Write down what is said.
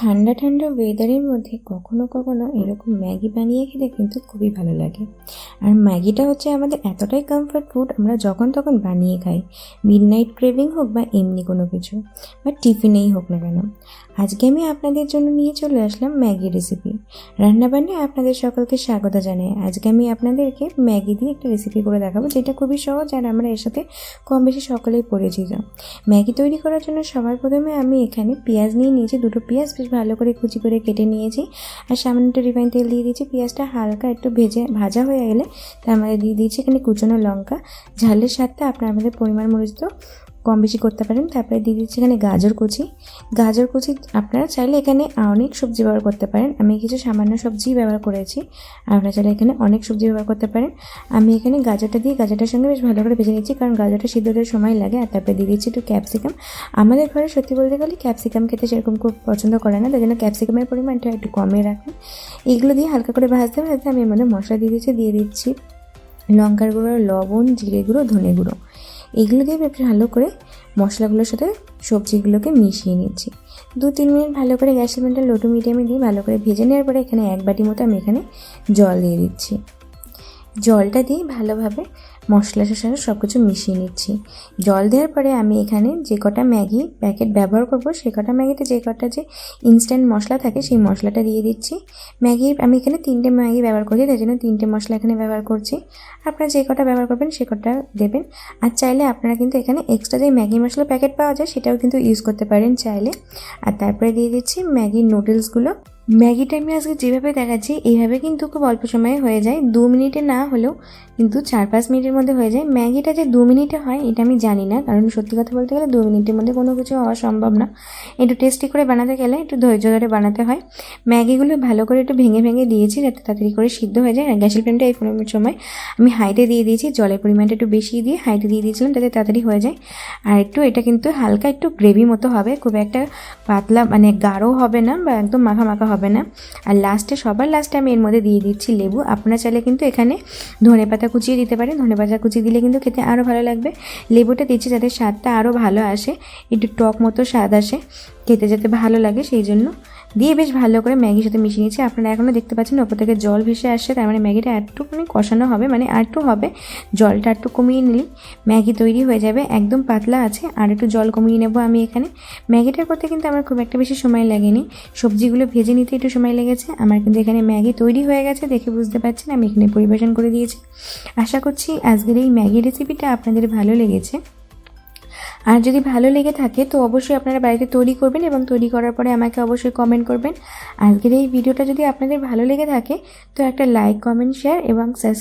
ঠান্ডা ঠান্ডা ওয়েদারের মধ্যে কখনো কখনো এরকম ম্যাগি বানিয়ে খেতে কিন্তু খুবই ভালো লাগে। আর ম্যাগিটা হচ্ছে আমাদের এতটাই কমফর্ট ফুড আমরা যখন তখন বানিয়ে খাই। মিড নাইট ক্রেভিং হোক বা এমনি কোনো কিছু, বা টিফিনেই হোক না কেন। আজকে আমি আপনাদের জন্য নিয়ে চলে আসলাম ম্যাগি রেসিপি রান্নাবান্নায় আপনাদের সকলকে স্বাগত জানাই। আজকে আমি আপনাদেরকে ম্যাগি দিয়ে একটা রেসিপি করে দেখাবো, যেটা খুবই সহজ আর আমরা এর সাথে কম বেশি সকলেই পরিচিত। ম্যাগি তৈরি করার জন্য সবার প্রথমে আমি এখানে পেঁয়াজ নিয়ে নিয়েছি, দুটো পেঁয়াজ বেশ ভালো করে কুচি করে কেটে নিয়েছি। আর সামান্য একটু রিফাইন তেল দিয়ে দিয়েছি, পেঁয়াজটা হালকা একটু ভেজে ভাজা হয়ে গেলে তার মধ্যে দিয়ে দিয়েছি এখানে কুচনো লঙ্কা। ঝালের সাথে আপনার আমাদের পরিমাণ মরিচ তো কম বেশি করতে পারেন। তারপরে দিয়ে দিচ্ছি এখানে গাজর কুচি। গাজর কুচি আপনারা চাইলে এখানে অনেক সবজি ব্যবহার করতে পারেন। আমি কিছু সামান্য সবজি ব্যবহার করেছি। আপনারা চাইলে এখানে অনেক সবজি ব্যবহার করতে পারেন। আমি এখানে গাজরটা দিয়ে গাজরটার সঙ্গে বেশ ভালো করে ভেজে নিচ্ছি, কারণ গাজরটা সিদ্ধ হতে সময় লাগে। আর তারপরে দিয়ে দিচ্ছি একটু ক্যাপসিকাম। আমাদের ঘরে সত্যি বলতে গেলে ক্যাপসিকাম খেতে সেরকম খুব পছন্দ করে না। তাই জন্য ক্যাপসিকামের পরিমাণটা একটু কমে রাখেন। এগুলো দিয়ে হালকা করে ভাজতে ভাজতে আমি এর মধ্যে মশলা দিয়ে দিচ্ছি। দিয়ে দিচ্ছি লঙ্কার গুঁড়ো, লবণ, জিরে গুঁড়ো, ধনে গুঁড়ো। এগুলো দিয়ে একটু ভালো করে মশলাগুলোর সাথে সবজিগুলোকে মিশিয়ে নিচ্ছি। দু তিন মিনিট ভালো করে গ্যাস ফ্লেমটা লোটু মিডিয়ামে দিয়ে ভালো করে ভেজে নেওয়ার পরে এখানে এক বাটি মতো আমি এখানে জল দিয়ে দিচ্ছি। জলটা দিয়ে ভালোভাবে মশলার সাথে সব কিছু মিশিয়ে নিচ্ছি। জল দেওয়ার পরে আমি এখানে যে কটা ম্যাগি প্যাকেট ব্যবহার করব, সে কটা ম্যাগিতে যে কটা যে ইনস্ট্যান্ট মশলা থাকে, সেই মশলাটা দিয়ে দিচ্ছি। ম্যাগি, আমি এখানে তিনটে ম্যাগি ব্যবহার করছি তাই জন্য তিনটে মশলা এখানে ব্যবহার করছি। আপনারা যে কটা ব্যবহার করবেন, সে কটা দেবেন। আর চাইলে আপনারা কিন্তু এখানে এক্সট্রা যে ম্যাগি মশলা প্যাকেট পাওয়া যায়, সেটাও কিন্তু ইউজ করতে পারেন চাইলে। আর তারপরে দিয়ে দিচ্ছি ম্যাগির নুডলসগুলো ম্যাগিটা আমি আজকে যেভাবে দেখাচ্ছি, এইভাবে কিন্তু খুব অল্প সময়ে হয়ে যায়। দু মিনিটে না হলেও কিন্তু চার পাঁচ মিনিটের মধ্যে হয়ে যায়। ম্যাগিটা যে দু মিনিটে হয়, এটা আমি জানি না। কারণ সত্যি কথা বলতে গেলে দু মিনিটের মধ্যে কোনো কিছু হওয়া সম্ভব না। একটু টেস্টি করে বানাতে গেলে একটু ধৈর্য ধরে বানাতে হয়। ম্যাগিগুলো ভালো করে একটু ভেঙে ভেঙে দিয়েছি যাতে তাড়াতাড়ি করে সিদ্ধ হয়ে যায়। আর গ্যাসের ফ্লেমটা এই ফ্লেমের সময় আমি হাইতে দিয়ে দিয়েছি। জলের পরিমাণটা একটু বেশি দিয়ে হাইতে দিয়ে দিয়েছিলাম যাতে তাড়াতাড়ি হয়ে যায়। আর একটু, এটা কিন্তু হালকা একটু গ্রেভি মতো হবে। খুব একটা পাতলা মানে গাঢ় হবে না বা একদম মাখা মাখা হবে না। আর লাস্টে সবার লাস্টে আমি এর মধ্যে দিয়ে দিচ্ছি লেবু। আপনারা চাইলে কিন্তু এখানে ধনে পাতা কুচিয়ে দিতে পারেন। ধনে পাতা কুচিয়ে দিলে কিন্তু খেতে আরও ভালো লাগবে। লেবুটা দিচ্ছি যাতে স্বাদটা আরও ভালো আসে। একটু টক মতো স্বাদ আসে। খেতে যাতে ভালো লাগে সেই জন্য। দিয়ে বেশ ভালো করে ম্যাগির সাথে মিশিয়ে নিচ্ছি আপনারা এখনও দেখতে পাচ্ছেন ওপর থেকে জল ভেসে আসছে, তার মানে ম্যাগিটা একটুখানি কষানো হবে মানে আর একটু হবে। জলটা একটু কমিয়ে নিলেই ম্যাগি তৈরি হয়ে যাবে, একদম পাতলা আছে, আর একটু জল কমিয়ে নেব আমি এখানে। ম্যাগিটার করতে কিন্তু আমার খুব একটা বেশি সময় লাগেনি। সবজিগুলো ভেজে নিতে একটু সময় লেগেছে, আমার কিন্তু এখানে ম্যাগি তৈরি হয়ে গেছে, দেখে বুঝতে পারছেন, আমি এখানে পরিবেশন করে দিয়েছি। আশা করছি আজকের এই ম্যাগি রেসিপিটা আপনাদের ভালো লেগেছে। আর যদি ভালো লেগে থাকে, তো অবশ্যই আপনারা বাড়িতে তৈরি করবেন এবং তৈরি করার পরে আমাকে অবশ্যই কমেন্ট করবেন। আজকের এই ভিডিওটা যদি আপনাদের ভালো লেগে থাকে, তো একটা লাইক কমেন্ট শেয়ার এবং সাবস্ক্রাইব